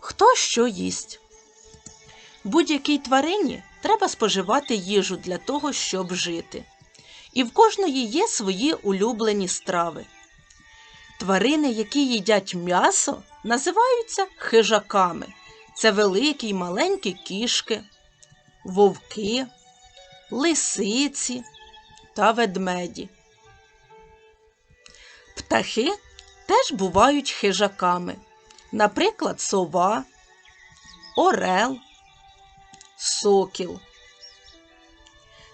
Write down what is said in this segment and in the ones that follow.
Хто що їсть? Будь-якій тварині треба споживати їжу для того, щоб жити. І в кожної є свої улюблені страви. Тварини, які їдять м'ясо, називаються хижаками. Це великі й маленькі кішки, вовки, лисиці та ведмеді. Птахи теж бувають хижаками, наприклад, сова, орел, сокіл.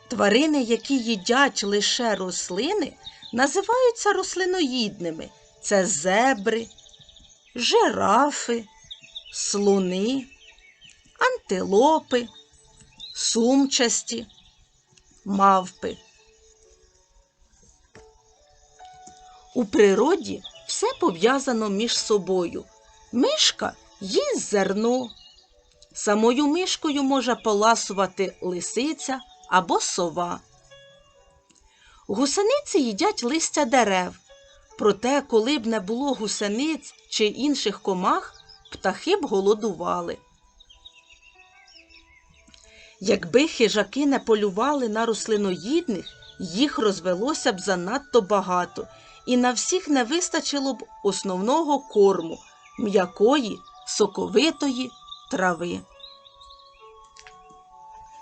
Тварини, які їдять лише рослини, називаються рослиноїдними. Це зебри, жирафи, слони, антилопи, сумчасті, мавпи. У природі все пов'язано між собою. Мишка їсть зерно. Самою мишкою може поласувати лисиця або сова. Гусениці їдять листя дерев. Проте, коли б не було гусениць чи інших комах, птахи б голодували. Якби хижаки не полювали на рослиноїдних, їх розвелося б занадто багато, і на всіх не вистачило б основного корму м'якої, соковитої трави.